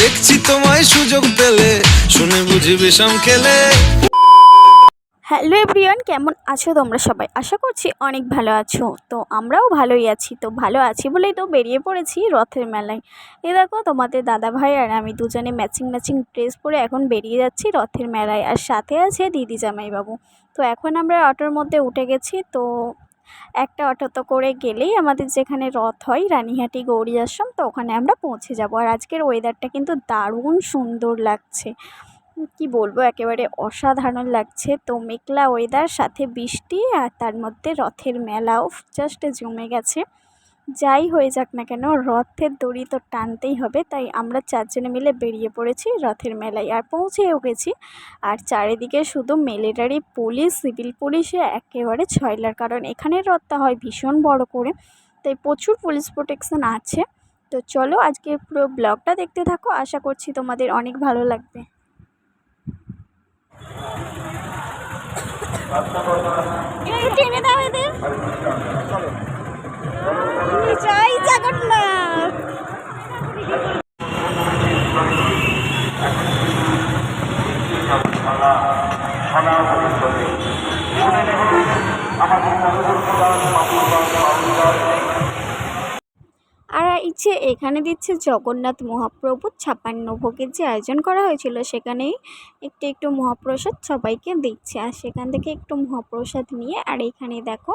দেখছি তোমায় সুযোগ পেলে, শুনে বুঝি বিষম খেলে। হ্যালো এভরিওয়ান, কেমন আছো তোমরা সবাই? আশা করছি অনেক ভালো আছো। তো আমরাও ভালোই আছি। তো ভালো আছি বলেই তো বেরিয়ে পড়েছি রথের মেলায়। এ দেখো, তোমাদের দাদা ভাই আর আমি দুজনে ম্যাচিং ম্যাচিং ড্রেস পরে এখন বেরিয়ে যাচ্ছি রথের মেলায়। আর সাথে আছে দিদি জামাইবাবু। তো এখন আমরা অটোর মধ্যে উঠে গেছি। তো একটা অটোতে করে গেলেই আমাদের যেখানে রথ হয়, রানীহাটি, গৌরী আশ্রম, তো ওখানে আমরা পৌঁছে যাব। আর আজকের ওয়েদারটা কিন্তু দারুণ সুন্দর লাগছে। কি বলব, একেবারে অসাধারণ লাগছে। তো মেঘলা ওয়েদার সাথে বৃষ্টি আর তার মধ্যে রথের মেলাও জাস্ট জমে গেছে। যাই হয়ে যাক না কেন রথের দড়ি তো টানতেই হবে তাই আমরা চারজনে মিলে বেরিয়ে পড়েছি রথের মেলায়। আর পৌঁছেও গেছি। আর চারিদিকে শুধু মিলিটারি পুলিশ সিভিল পুলিশে একেবারে ছয়লার কারণ এখানে রথটা হয় ভীষণ বড় করে তাই প্রচুর পুলিশ প্রোটেকশন আছে। তো চলো আজকে পুরো ব্লগটা দেখতে থাকো আশা করছি তোমাদের অনেক ভালো লাগবে। টেনে দাও এদের। জয় জগন্নাথ। আর এখানে দিচ্ছে জগন্নাথ মহাপ্রভুর ছাপান্ন ভোগের যে আয়োজন করা হয়েছিল, সেখানেই একটু একটু মহাপ্রসাদ সবাইকে দিচ্ছে। আর সেখান থেকে একটু মহাপ্রসাদ নিয়ে, আর এখানে দেখো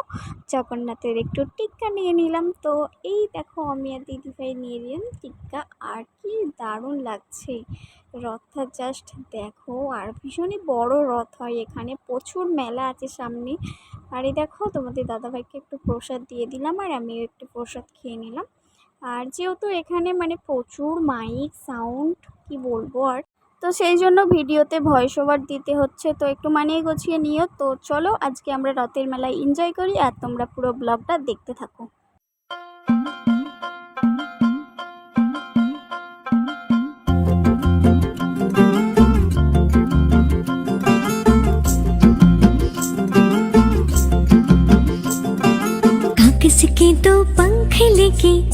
জগন্নাথের একটু টিক্কা নিয়ে নিলাম। তো এই দেখো আমি আর দিদিভাই নিয়ে নিলাম টিক্কা, আর কি দারুণ লাগছে। রথটা জাস্ট দেখো, আর ভীষণই বড় রথ হয় এখানে, প্রচুর মেলা আছে সামনে। আর এই দেখো তোমাদের দাদাভাইকে একটু প্রসাদ দিয়ে দিলাম, আর আমিও একটু প্রসাদ খেয়ে নিলাম। আর যেহেতু এখানে মানে প্রচুর মাইক সাউন্ড কি বলবো আর তো সেই জন্য ভিডিওতে ভয়েস ওভার দিতে হচ্ছে তো একটু মানিয়ে গুছিয়ে নিও তো চলো আজকে আমরা রথের মেলায় এনজয় করি আর তোমরা পুরো ব্লগটা দেখতে থাকো किसके तो पंख लेके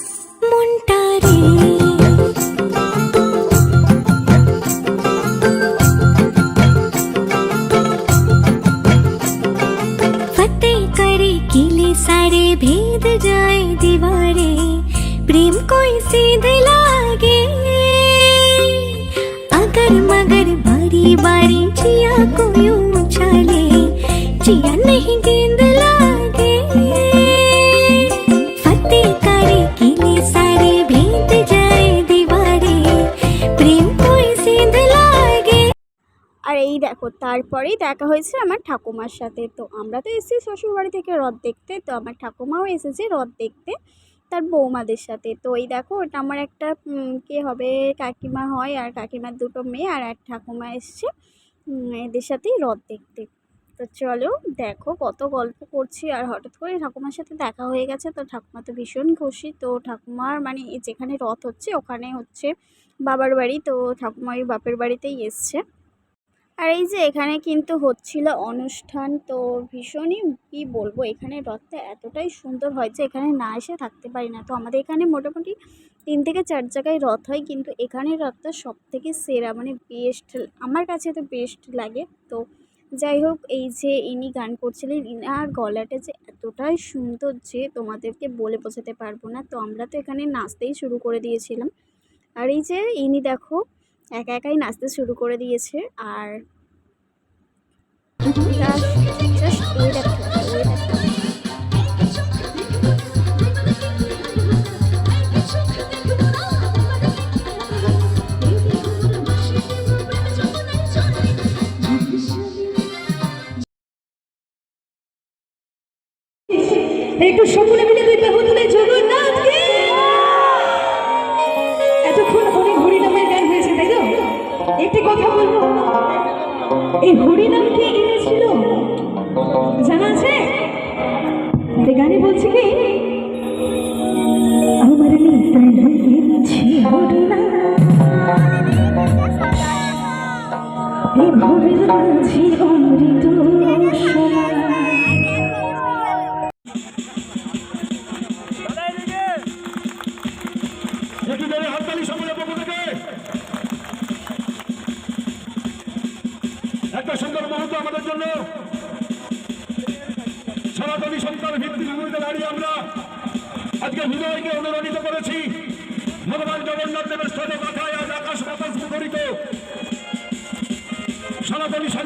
किले सारे भेद जाए दीवारे प्रेम कोई सीध लागे अगर मगर बारी बारी जिया को यूं उछाले जिया আর এই দেখো, তারপরেই দেখা হয়েছে আমার ঠাকুমার সাথে। তো আমরা তো এসেছি শ্বশুরবাড়ি থেকে রথ দেখতে, তো আমার ঠাকুমাও এসেছে রথ দেখতে, তার বৌমাদের সাথে। তো এই দেখো, ওটা আমার একটা কে হবে, কাকিমা হয়, আর কাকিমার দুটো মেয়ে আর এক ঠাকুমা এসছে এদের সাথেই রথ দেখতে। তো চলো, দেখো কত গল্প করছি, আর হঠাৎ করে ঠাকুমার সাথে দেখা হয়ে গেছে, তো ঠাকুমা তো ভীষণ খুশি। তো ঠাকুমার মানে যেখানে রথ হচ্ছে, ওখানে হচ্ছে বাবার বাড়ি, তো ঠাকুমা ওই বাপের বাড়িতেই এসছে। আর এই যে এখানে কিন্তু হচ্ছিল অনুষ্ঠান, তো ভীষণই কি বলব, এখানে রথটা এতটাই সুন্দর হয় যে এখানে না এসে থাকতে পারি না। তো আমাদের এখানে মোটামুটি তিন থেকে চার জায়গায় রথ হয়, কিন্তু এখানে রথটা সব থেকে সেরা মানে বেস্ট আমার কাছে তো বেস্ট লাগে। তো যাই হোক, এই যে ইনি গান করছিলেন, ইনার গলাটা যে এতটাই সুন্দর যে তোমাদেরকে বলে বোঝাতে পারব না। তো আমরা তো এখানে নাচতেই শুরু করে দিয়েছিলাম। আর এই যে ইনি দেখো, একা একাই নাচতে শুরু করে দিয়েছে। আর একটু সকলে মিলে দুই বাহু তুলে জগন্নাথকে এতক্ষণ অনেক হরিনামের গান হয়েছে, তাই তো? একটি কথা বলব, এই হরিনাম একটু সুন্দর মুহূর্ত আমাদের জন্য।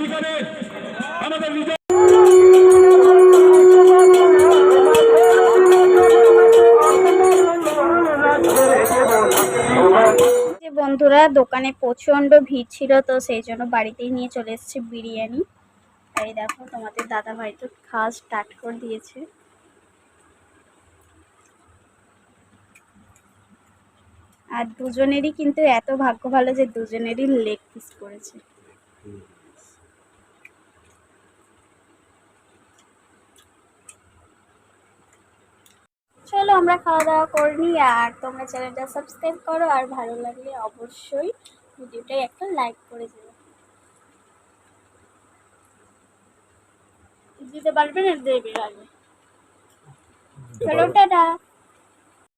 স্বাধিকারে আমাদের যে বন্ধুরা, দোকানে প্রচণ্ড ভিড় ছিল, তো সেই জন্য বাড়িতেই নিয়ে চলে এসেছে বিরিয়ানি। এই দেখো, তোমাদের দাদা ভাই তো খাওয়া স্টার্ট করে দিয়েছে। আর দুজনেরই কিন্তু এত ভাগ্য ভালো যে দুজনেরই লেগ পিস করেছে। চলো আমরা খাওয়া দাওয়া করে নিই আর তোমরা চ্যানেলটা সাবস্ক্রাইব করো আর ভালো লাগলে অবশ্যই ভিডিওটাই একটা লাইক করে দিও। দিতে পারবে না দেবে আগে। চলো টাটা।